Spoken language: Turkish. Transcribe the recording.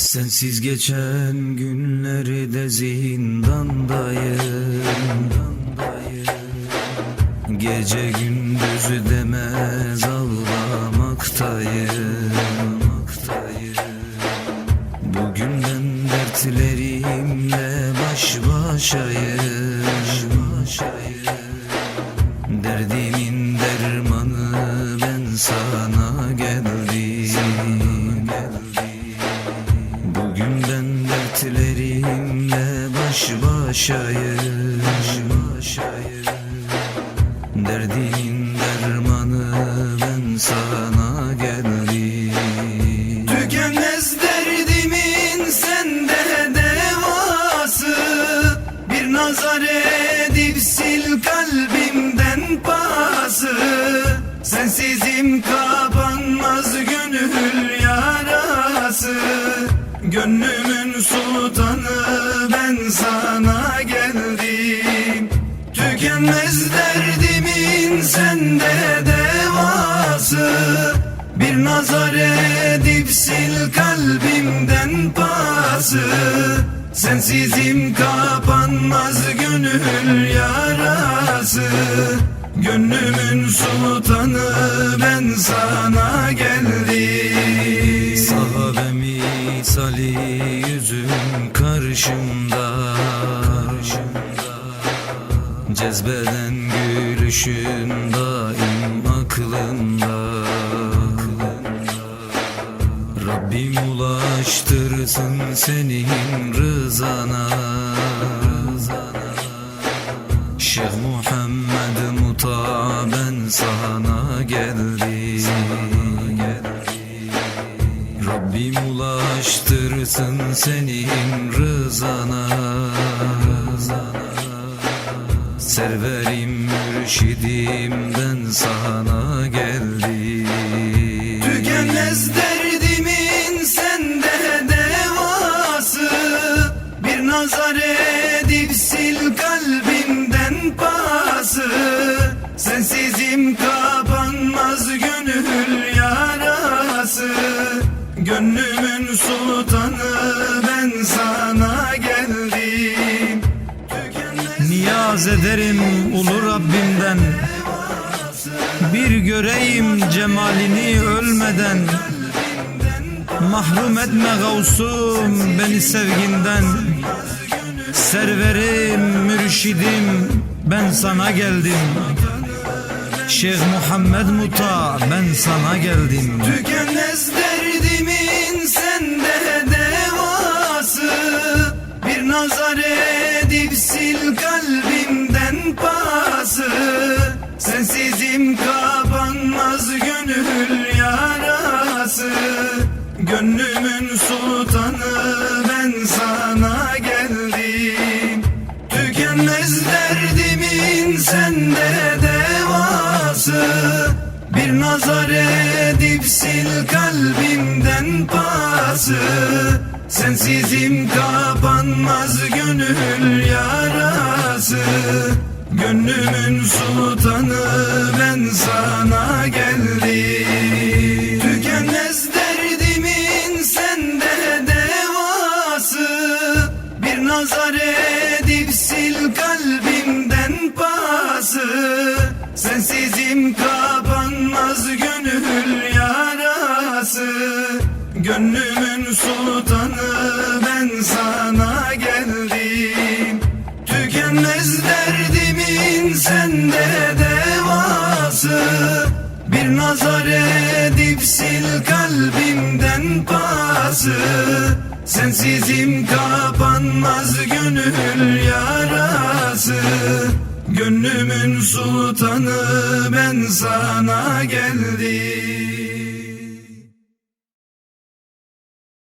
Sensiz geçen günleri de zindandayım. Gece gündüzü demez ağlamaktayım. Bugünden dertlerimle baş başayım. Derdimin dermanı ben sana geldim dertlerimle baş başayım Derdimin dermanı ben sana geldim. Tükenmez derdimin sende devası. Bir nazar edip sil kalbimden pası. Sensizim kapanmaz gönül yarası. Gönlümün Tükenmez derdimin sende devası. Bir nazar edip sil kalbimden pası. Sensizim kapanmaz gönül yarası. Gönlümün sultanı ben sana geldim. Sahabe misali yüzün karşımda Cezbeden gülüşün daim aklımda Rabbim ulaştırsın senin rızana. Şeyh Muhammed Muta ben sana geldim Rabbim ulaştırsın senin rızana Serverim mürşidim sana geldim. Tükenmez derdimin sende devası. Bir nazar edip sil kalbimden pası. Sensizim kapanmaz Niyaz ederim ulu Rabbimden. Bir göreyim cemalini ölmeden. Mahrum etme gavsum beni sevginden. Serverim mürşidim ben sana geldim. Şeyh Muhammed Muta ben sana geldim Gönlümün sultanı ben sana geldim. Tükenmez derdimin sende devası. Bir nazar edip sil kalbimden pası. Sensizim kapanmaz gönül yarası. Gönlümün sultanı ben sana geldim Nazar edip sil kalbimden pası Sensizim kapanmaz gönül yarası. Gönlümün sultanı ben sana geldim. Tükenmez derdimin sende devası. Bir nazar edip sil kalbimden pası Sensizim kapanmaz gönül yarası. Gönlümün sultanı ben sana geldim